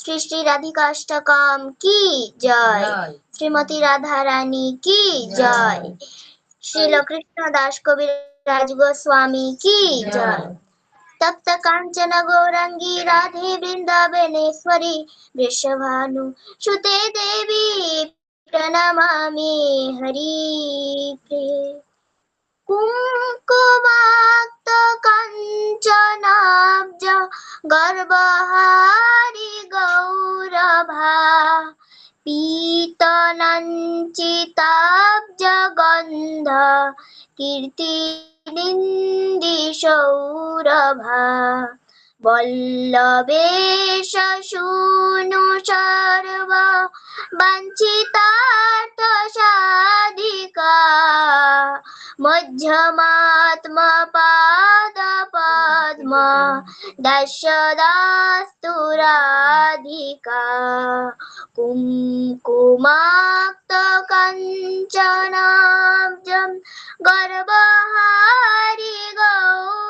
শ্রী শ্রী রাধিকাষ্টকম কি জয়? শ্রীমতী রাধা রানী কি জয়। শ্রীল কৃষ্ণ দাস কবির রাজ গোস্বামী কি জয়। তপ্ত কাঞ্চন গৌরঙ্গী রাধে বৃন্দাবনেশ্বরী বৃষভানু সুতে দেবী প্রণমামি হরি কুঙ্কুমাক্ত কাঞ্চনাব্জ গর্বহারি গৌরভা। পীতনঞ্চিতাব্জ গন্ধ কীর্তিনিন্দি সৌরভা। বল্লবেশ শূনু সর্ব বাঞ্ছিতার্থ সাধিকা মধ্যমাত্ম পাদ পদ্ম দশদাস্তু রাধিকা। কুঙ্কুমাক্ত কাঞ্চনাব্জম গর্বহারি গৌরভা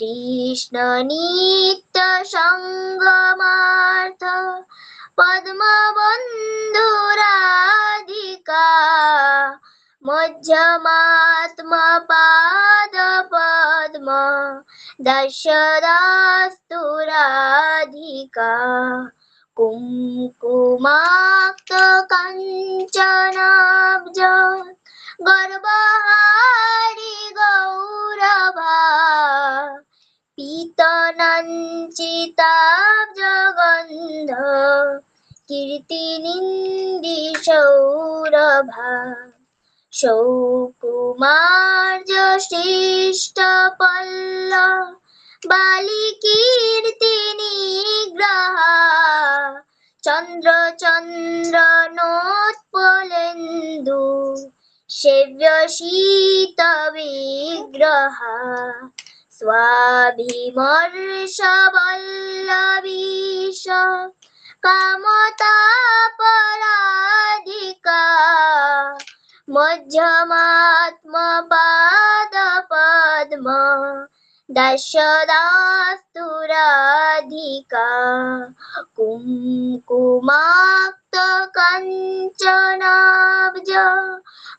কৃষ্ণ নিত্য সঙ্গমার্থ পদ্মবন্ধু রাধিকা মধ্যমাত্ম পাদ পদ্ম দশদাস্তু রাধিকা কুঙ্কুমাক্ত কাঞ্চনাব্জ গর্বহারি গৌরভা পীতনঞ্চিতাব্জ গন্ধ কীর্তিনিন্দি সৌরভা সৌকুমার্য সৃষ্ট পল্ল বালি কীর্তিনি গ্রহা। চন্দ্র চন্দ্র নোৎপলেন্দু সেব্য শীত বিগ্রহা। স্বাভিমর্ষ বল্লবীশ কামতাপরাধিকা। মধ্যমাত্ম পাদ পদ্ম দশদাস্তু রাধিকা কুঙ্কুমাক্ত কাঞ্চনাব্জ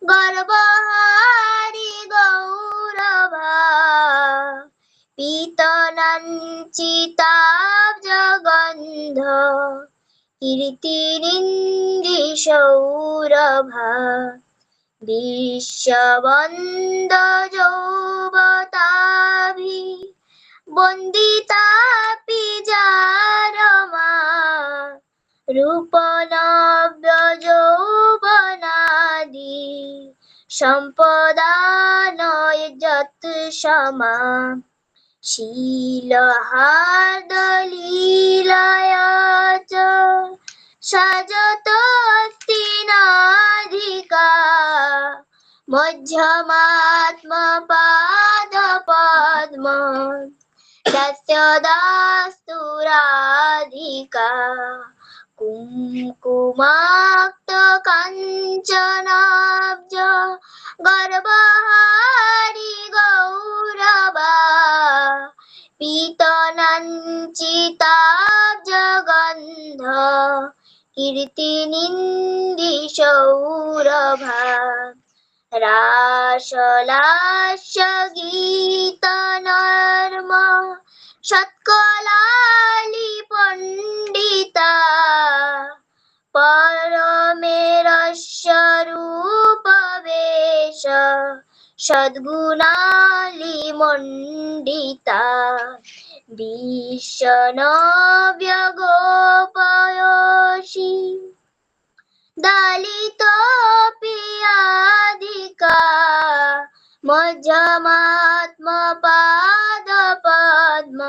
গর্বহারি গৌরভা বিশ্ববন্দ যৌবতাভি বন্দিতাপি যারমা রূপনব্য যৌবনাদি সম্পদানয় যত সমা শীলহার্দলীলায়া চ সজতস্তি নাধিকা মধ্যমাত্ম পাদ পদ্ম দস্য দাস্তু রাধিকা কুঙ্কুমাক্ত কাঞ্চনাব্জ গর্বহারি গৌরবা পীতনঞ্চিতাব্জ গন্ধ কীর্তিনিন্দি সৌরভা রাসলাস্য গীত নর্ম সৎকলালি পণ্ডিতা পরমেরস্য রূপ বেশ সদ্গুণালি মণ্ডিতা বিশ্বনব্যগোপয়সী দালিত পিয়াধিকা মধ্যমাত্ম পাদ পদ্ম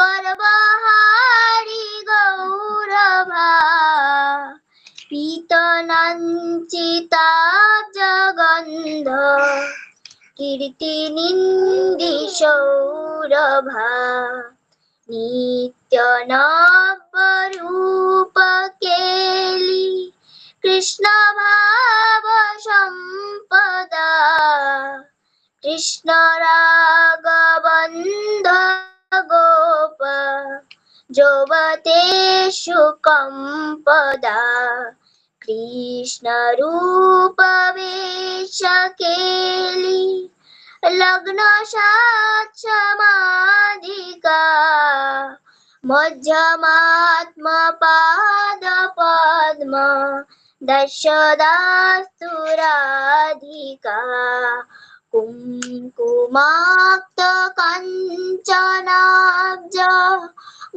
গর্বহারি গৌরভা পিতনাঞ্চিতা জগন্ধ, কীর্তি নিন্দি সৌরভা, নিত্য নবরূপ কেলি কৃষ্ণ ভাব সম্পদা, কৃষ্ণ রাগবন্ধ गोप जोवतेषु कम्पदा कृष्णरूपवेशकेलि लग्नसाक्षमाधिका मध्यमात्मपादपद्म दशदास्तु राधिका। কুমাক্ত কাঞ্চনাব্জ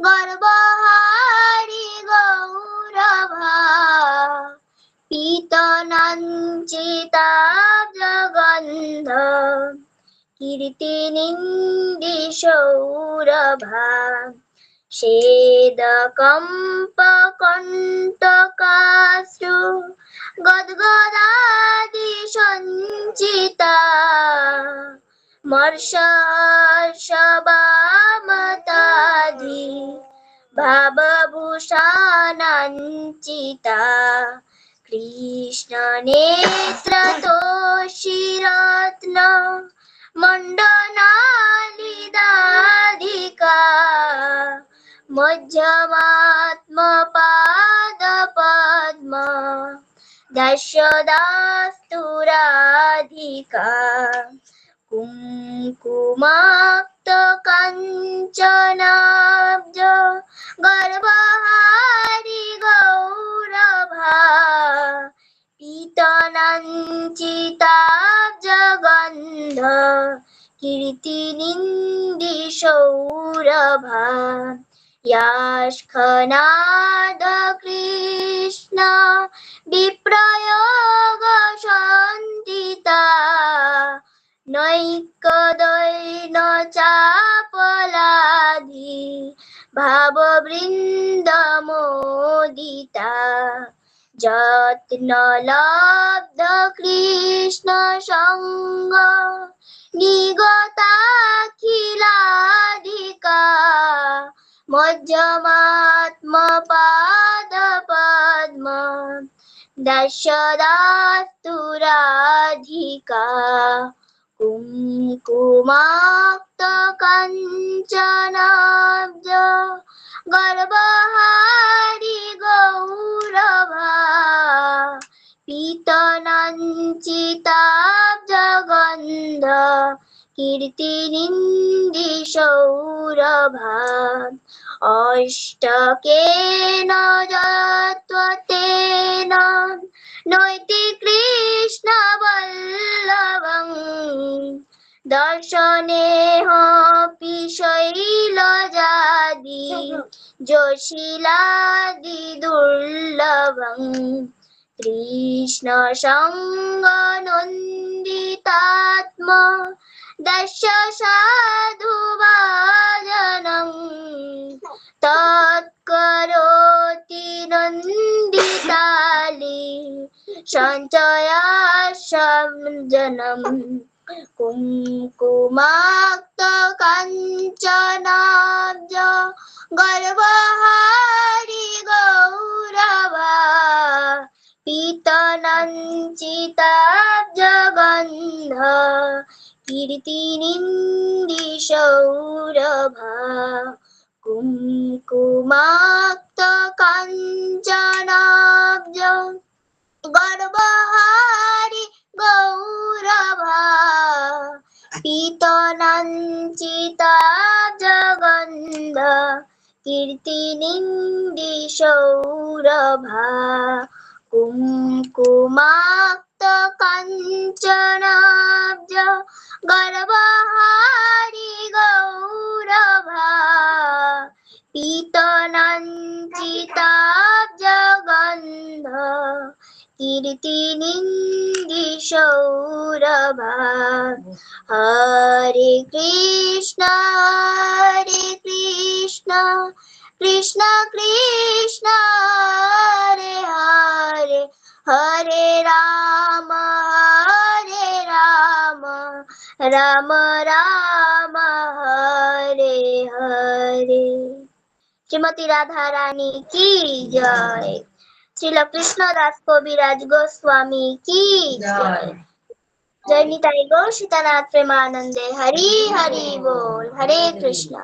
গর্বহারি গৌরভা পীতনঞ্চিতাব্জ গন্ধ কীর্তিনিন্দি সৌরভা শেদকম্পকণ্টকাশ্রু গদগদাদি সঞ্চিতা মর্ষবামতাধি ভাবভূষানাঞ্চিতা কৃষ্ণনেত্রতোষিরত্ন মণ্ডনালিদাধিকা राधिका कुङ्कुमाक्त कञ्चनाब्ज गर्वहारि गौरभा पीतनञ्चिताब्जगन्ध कीर्तिनिन्दिशौरभा यास्खनाद कृष्ण विप्रयोगसन्दिता नैकदैन चापलाधि भाववृन्दमोदिता যত্নলব্ধ কৃষ্ণ সঙ্গ নিগতাখিলাধিকা মজ্জমাত্মপাদ পদ্ম দশদাস্তু রাধিকা কুঙ্কুমাক্ত কাঞ্চনাব্জ গর্বহারি গৌরভা পীতনঞ্চিতাব্জগন্ধ কীর্তিনিন্দিসৌরভা অষ্টকেন যত্বতেন নৈতি কৃষ্ণ বল্লভং। দর্শনেহপি শৈলজাদি যোশিলাদি দুর্লভং কৃষ্ণ সঙ্গ নন্দিতাত্ম দশ সাধু ভাজনং তৎকরোতি নন্দিতালি সঞ্চয়া সঞ্জনম কুঙ্কুমাক্ত কাঞ্চনাব্জ গর্বহারি গৌরবা পীতনঞ্চিতাব্জগন্ধ কীর্তিনিন্দিসৌরভা কুঙ্কুমাক্ত কাঞ্চনাব্জ গর্বহারি গৌরভা পীতনঞ্চিতা জগন্ধ কীর্তিনিন্দিসৌরভা কুঙ্কুমাক্ত কাঞ্চনাব্জ গর্বহারি গৌরভা কীর্তি কীর্তিনিন্দি সৌরভা, হরে কৃষ্ণ হরে কৃষ্ণ কৃষ্ণ কৃষ্ণ, হরে হরে হরে রাম। রাম রাম, হরে হরে। শ্রীমতী রাধা রানী কি জয়। শ্রীল কৃষ্ণ দাস কবিরাজ গোস্বামী, কি জয়। জয় নিতাই গো সীতানাথ প্রেমানন্দে। হরি হরি, বল। হরে কৃষ্ণ।